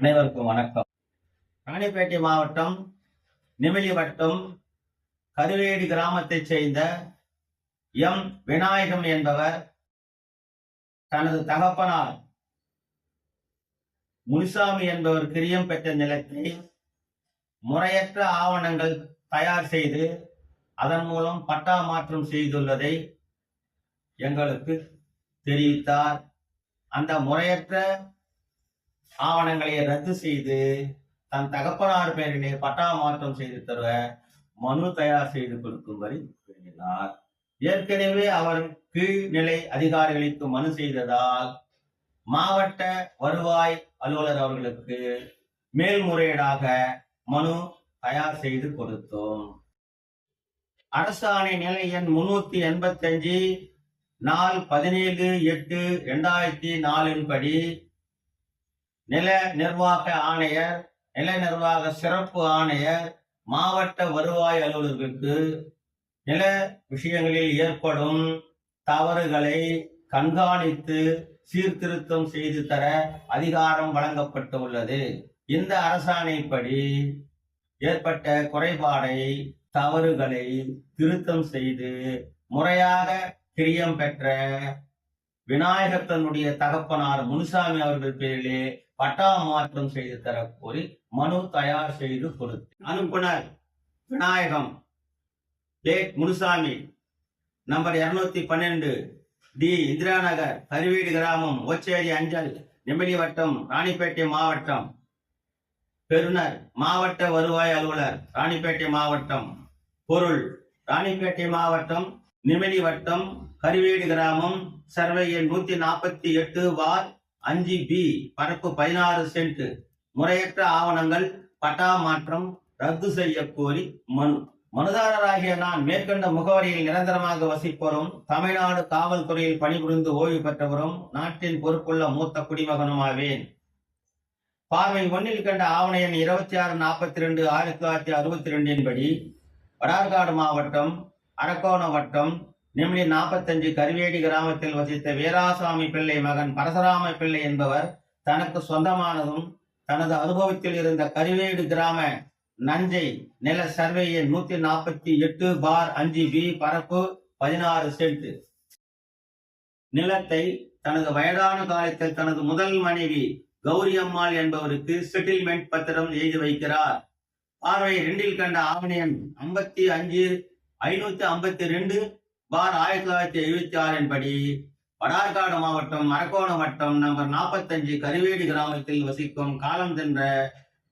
அனைவருக்கும் வணக்கம். ராணிப்பேட்டை மாவட்டம் நிமிலி வட்டம் கருவேடி கிராமத்தைச் சேர்ந்த எம். விநாயகம் என்பவர் தனது தகப்பனார் முனிசாமி என்பவர் கிரியம் பெற்ற நிலத்தை முறையற்ற ஆவணங்கள் தயார் செய்து அதன் மூலம் பட்டா மாற்றம் செய்துள்ளதை எங்களுக்கு தெரிவித்தார். அந்த முறையற்ற ஆவணங்களை ரத்து செய்து தன் தகப்பனார் பெயரிலே பட்டா மாற்றம் செய்து தருவ மனு தயார் செய்து கொடுக்கும்படி வேண்டினார் ஏற்கனவே அவர் கீழ்நிலை அதிகாரிகளுக்கு மனு செய்ததால் மாவட்ட வருவாய் அலுவலர் அவர்களுக்கு மேல்முறையீடாக மனு தயார் செய்து கொடுத்தோம். அரசாணை நிலை எண் முன்னூத்தி எண்பத்தி அஞ்சு நாள் பதினேழு எட்டு இரண்டாயிரத்தி நாலின் படி நில நிர்வாக ஆணையர் நில நிர்வாக சிறப்பு ஆணையர் மாவட்ட வருவாய் அலுவலர்களுக்கு நில விஷயங்களில் ஏற்படும் தவறுகளை கண்காணித்து சீர்திருத்தம் செய்து தர அதிகாரம் வழங்கப்பட்டுள்ளது. இந்த அரசாணைப்படி ஏற்பட்ட குறைபாடை தவறுகளை திருத்தம் செய்து முறையாக கிரியம் பெற்ற விநாயகத்தனுடைய தகப்பனார் முனுசாமி அவர்கள் பேரிலே பட்டா மாற்றம் செய்து தர கோரி மனு தயார் செய்து கொடுத்து. அனுப்புனர் விநாயகம். டேட் முனுசாமி. நம்பர் இருநூத்தி பன்னெண்டு. டி. இந்திரா நகர் கருவீடு கிராமம் ஓச்சேரி அஞ்சல் நெமிலி வட்டம் ராணிப்பேட்டை மாவட்டம். பெறுநர் மாவட்ட வருவாய் அலுவலர் ராணிப்பேட்டை மாவட்டம். பொருள் ராணிப்பேட்டை மாவட்டம் நிமிலி வட்டம் கருவேடு கிராமம் சர்வே எண் நூத்தி நாற்பத்தி எட்டு வார் அஞ்சு பி பரப்பு பதினாறு சென்ட் முறையற்ற ஆவணங்கள் பட்டா மாற்றம் ரத்து செய்ய கோரி மனு. மனுதாரராகிய நான் மேற்கண்ட முகவரியில் நிரந்தரமாக வசிப்பவரும் தமிழ்நாடு காவல்துறையில் பணிபுரிந்து ஓய்வு பெற்றவரும் நாட்டின் பொறுப்புள்ள மூத்த குடிமகனுமாவேன். பார்வை ஒன்றில் கண்ட ஆவண எண் இருபத்தி ஆறு நாற்பத்தி ரெண்டு ஆயிரத்தி தொள்ளாயிரத்தி அறுபத்தி ரெண்டின் படி வடார்காடு மாவட்டம் அரக்கோண வட்டம் நிமிடி நாற்பத்தஞ்சு கருவேடி கிராமத்தில் வசித்த வீராசாமி பிள்ளை மகன் பரசுராம பிள்ளை என்பவர் தனக்கு சொந்தமானதும் தனது அனுபவத்தில் இருந்த கருவேடு கிராம நஞ்சை நில சர்வே எண் நூத்தி நாற்பத்தி எட்டு பார் அஞ்சு பி பரப்பு பதினாறு சென்ட். நிலத்தை தனது வயதான காலத்தில் தனது முதல் மனைவி கௌரி அம்மாள் என்பவருக்கு செட்டில்மெண்ட் பத்திரம் எழுதி வைக்கிறார். பார்வை ரெண்டில் கண்ட ஆவணியன் ஐம்பத்தி அஞ்சு ஐநூத்தி ஐம்பத்தி ரெண்டு பார் ஆயிரத்தி தொள்ளாயிரத்தி எழுபத்தி ஆறின் படி வடார்காடு மாவட்டம் அரக்கோணம் வட்டம் நம்பர் நாற்பத்தஞ்சு கருவேடி கிராமத்தில் வசிக்கும் காலம் சென்ற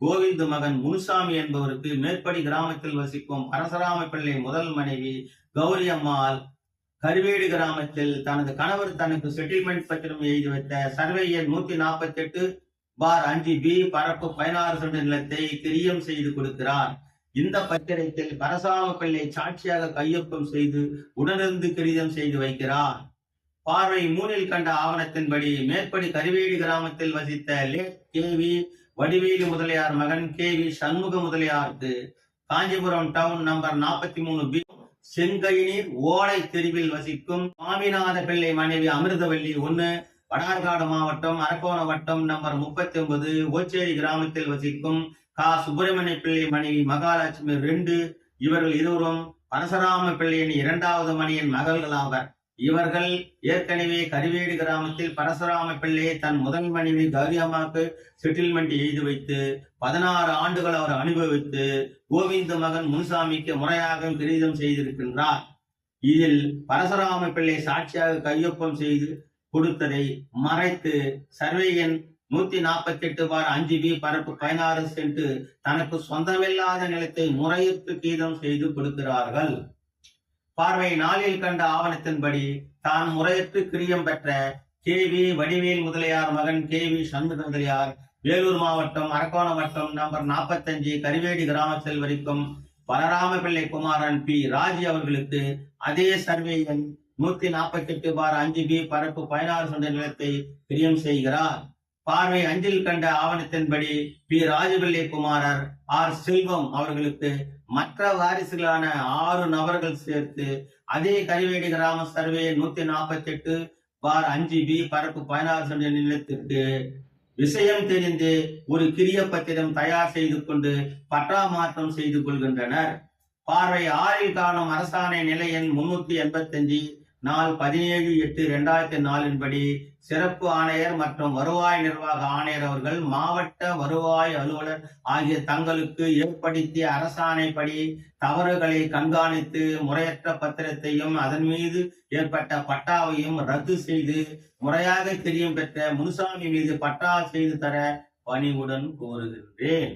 கோவிந்து மகன் முனுசாமி என்பவருக்கு மேற்படி கிராமத்தில் வசிக்கும் பரசுராம பிள்ளை முதல் மனைவி கௌரி அம்மாள் கருவேடு கிராமத்தில் தனது கணவர் தனக்கு செட்டில்மெண்ட் பத்திரம் எழுதி வைத்த சர்வே எண் நூத்தி நாற்பத்தி எட்டு பார் அஞ்சு பி பரப்பு பதினாறு சென்ற நிலத்தை கிரியம் செய்து கொடுக்கிறார். இந்த பத்திரத்தில் பரசாம பிள்ளை சாட்சியாக கையொப்பம் செய்து உடனிருந்து கடிதம் செய்து வைக்கிறார். பார்வை மூனில் கண்ட ஆவணத்தின்படி மேற்படி கருவேடி கிராமத்தில் வசித்த லேட் கேவி வடிவேலு முதலியார் மகன் கேவி சண்முக முதலியாருக்கு காஞ்சிபுரம் டவுன் நம்பர் நாற்பத்தி மூணு பி. செங்கைநீர் ஓலை தெருவில் வசிக்கும் சுவாமிநாத பிள்ளை மனைவி அமிர்தவல்லி ஒன்று வடார்காடு மாவட்டம் அரக்கோண வட்டம் நம்பர் முப்பத்தி ஒன்பது ஓச்சேரி கிராமத்தில் வசிக்கும் கா சுப்பிரமணிய பிள்ளை மனைவி மகாலட்சுமி ரெண்டு இவர்கள் இருவரும் பரசுராம பிள்ளையின் இரண்டாவது மணியின் மகள்கள் ஆவர் இவர்கள் ஏற்கனவே கருவேடு கிராமத்தில் பரசுராம பிள்ளையை தன் முதல் மனைவி கௌரியம்மாவுக்கு செட்டில்மெண்ட் எழுதி வைத்து பதினாறு ஆண்டுகள் அவர் அனுபவித்து கோவிந்த மகன் முன்சாமிக்கு முறையாக கிரீதம் செய்திருக்கின்றார். இதில் பரசுராம பிள்ளை சாட்சியாக கையொப்பம் செய்து கொடுத்ததை மறைத்து சர்வேயன் நூத்தி நாற்பத்தி எட்டு பார் அஞ்சு பி பரப்பு பதினாறு சென்ட் தனக்கு சொந்தமில்லாத நிலத்தை முறையிட்டு கீதம் செய்து கொடுக்கிறார்கள். பார்வை நாளில் கண்ட ஆவணத்தின்படி தான் முறையற்று கிரியம் பெற்ற கே வி வடிவேல் முதலியார் மகன் கே வி சண்முக முதலியார் வேலூர் மாவட்டம் அரக்கோணம் வட்டம் நம்பர் நாற்பத்தஞ்சு கருவேடி கிராமத்தில் வரைக்கும் பலராம பிள்ளை குமாரன் பி ராஜி அவர்களுக்கு அதே சர்வே எண் நூத்தி நாற்பத்தி எட்டு பார் அஞ்சு பி பரப்பு பதினாறு சொந்த நிலத்தை பிரியம் செய்கிறார். பார்வை அஞ்சில் கண்ட ஆவணத்தின்படி பி. ராஜபிள்ளை குமாரர் ஆர். செல்வம் அவர்களுக்கு மற்ற வாரிசுகளான ஆறு நபர்கள் சேர்த்து அதே கரிவேடி கிராம சர்வே நூத்தி நாற்பத்தி எட்டு பார் அஞ்சு பி பரப்பு பதினாறு சென்ற நிலத்திற்கு விஷயம் தெரிந்து ஒரு கிரிய பத்திரம் தயார் செய்து கொண்டு பட்டா மாற்றம் செய்து கொள்கின்றனர். பார்வை ஆறில் காணும் அரசாணை நிலை எண் முன்னூத்தி எண்பத்தஞ்சு நாள் பதினேழு எட்டு இரண்டாயிரத்தி நாலின்படி சிறப்பு ஆணையர் மற்றும் வருவாய் நிர்வாக ஆணையர் அவர்கள் மாவட்ட வருவாய் அலுவலர் ஆகிய தங்களுக்கு ஏற்படுத்திய அரசாணைப்படி தவறுகளை கண்காணித்து முறையற்ற பத்திரத்தையும் அதன் மீது ஏற்பட்ட பட்டாவையும் ரத்து செய்து முறையாக தெரியும் பெற்ற முனுசாமி மீது பட்டா செய்து தர பணிவுடன் கோருகின்றேன்.